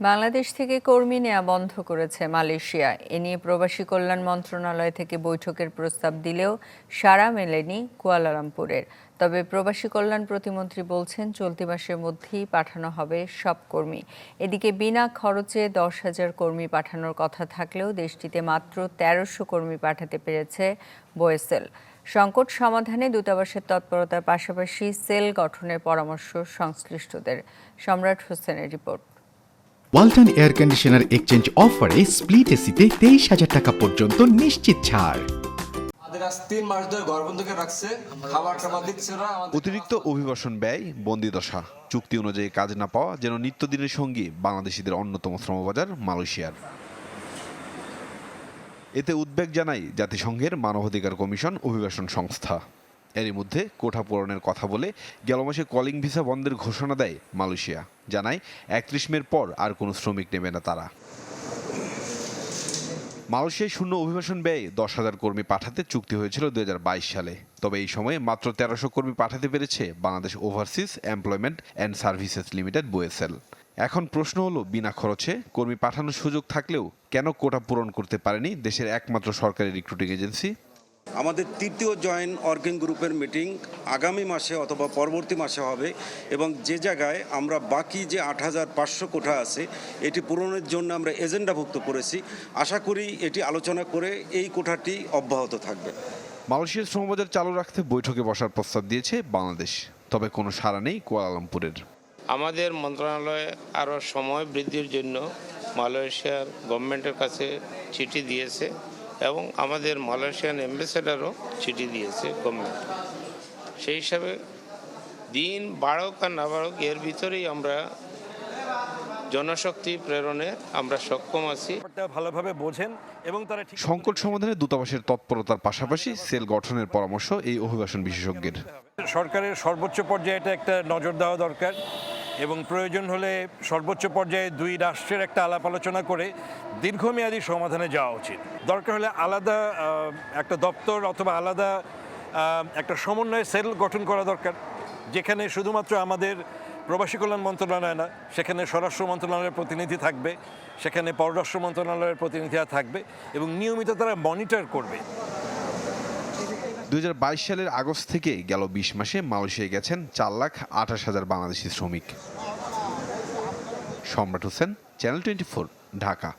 বাংলাদেশ থেকে কর্মী নেওয়া বন্ধ করেছে মালয়েশিয়া। এ নিয়ে প্রবাসী কল্যাণ মন্ত্রণালয় থেকে বৈঠকের প্রস্তাব দিলেও সাড়া মেলেনি কুয়ালালামপুরের। তবে প্রবাসী কল্যাণ প্রতিমন্ত্রী বলছেন, চলতি মাসের মধ্যেই পাঠানো হবে সব কর্মী। এদিকে বিনা খরচে দশ হাজার কর্মী পাঠানোর কথা থাকলেও দেশটিতে মাত্র তেরোশো কর্মী পাঠাতে পেরেছে বোয়েসেল। সংকট সমাধানে দূতাবাসের তৎপরতার পাশাপাশি সেল গঠনের পরামর্শ সংশ্লিষ্টদের। সম্রাট হোসেনের report. Walton air conditioner exchange অফারে স্প্লিট এসিতে তেইশ হাজার টাকা পর্যন্ত নিশ্চিত ছাড়। অতিরিক্ত অভিবাসন ব্যয় বন্দিদশা চুক্তি অনুযায়ী কাজ না পাওয়া যেন নিত্যদিনের সঙ্গী বাংলাদেশিদের অন্যতম শ্রমবাজার মালয়েশিয়ার। এতে উদ্বেগ জানায় জাতিসংঘের মানবাধিকার কমিশন অভিবাসন সংস্থা। এরই মধ্যে কোঠা পূরণের কথা বলে গেল মাসে কলিং ভিসা বন্ধের ঘোষণা দেয় মালয়েশিয়া। জানায়, একত্রিশ মের পর আর কোনো শ্রমিক নেবে না তারা। মালয়েশিয়ায় শূন্য অভিবাসন ব্যয়ে দশ হাজার কর্মী পাঠাতে চুক্তি হয়েছিল দু হাজার বাইশ সালে। তবে এই সময়ে মাত্র তেরোশো কর্মী পাঠাতে পেরেছে Bangladesh overseas employment and services limited BOESL এখন প্রশ্ন হলো, বিনা খরচে কর্মী পাঠানোর সুযোগ থাকলেও কেন কোটা পূরণ করতে পারেনি দেশের একমাত্র সরকারি রিক্রুটিং এজেন্সি আমাদের তৃতীয় জয়েন্ট ওয়ার্কিং গ্রুপের মিটিং আগামী মাসে অথবা পরবর্তী মাসে হবে এবং যে জায়গায় আমরা বাকি যে আট হাজার পাঁচশো কোঠা আছে এটি পূরণের জন্য আমরা এজেন্ডাভুক্ত করেছি। আশা করি এটি আলোচনা করে এই কোঠাটি অব্যাহত থাকবে। মালয়েশিয়ার শ্রমবাজার চালু রাখতে বৈঠকে বসার প্রস্তাব দিয়েছে বাংলাদেশ। তবে কোনো সাড়া নেই কুয়ালালামপুরের আমাদের মন্ত্রণালয়ে আরও সময় বৃদ্ধির জন্য মালয়েশিয়ার গভর্নমেন্টের কাছে চিঠি দিয়েছে। এবং আমাদের মালয়েশিয়ান অ্যাম্বাসেডারও চিঠি দিয়েছে গভর্নমেন্ট সেই হিসাবে দিন বাড়ক আর না বাড়ক এর ভিতরেই আমরা জনশক্তি প্রেরণে আমরা সক্ষম আছি। ভালোভাবে বোঝেন এবং তারা ঠিক সংকট সমাধানে দূতাবাসের তৎপরতার পাশাপাশি সেল গঠনের পরামর্শ এই অভিবাসন বিশেষজ্ঞের। সরকারের সর্বোচ্চ পর্যায়ে এটা একটা নজর দেওয়া দরকার। এবং প্রয়োজন হলে সর্বোচ্চ পর্যায়ে দুই রাষ্ট্রের একটা আলাপ আলোচনা করে দীর্ঘমেয়াদী সমাধানে যাওয়া উচিত। দরকার হলে আলাদা একটা দপ্তর অথবা আলাদা একটা সমন্বয় সেল গঠন করা দরকার, যেখানে শুধুমাত্র আমাদের প্রবাসী কল্যাণ মন্ত্রণালয় না, সেখানে স্বরাষ্ট্র মন্ত্রণালয়ের প্রতিনিধি থাকবে, সেখানে পররাষ্ট্র মন্ত্রণালয়ের প্রতিনিধিরা থাকবে এবং নিয়মিত তারা মনিটর করবে। দুই হাজার বাইশ সালের আগস্ট থেকে গেল বিশ মাসে মালয়েশিয়ায় গেছেন চার লাখ আঠাশ হাজার বাংলাদেশি শ্রমিক। সম্রাট হোসেন, চ্যানেল টোয়েন্টি ঢাকা।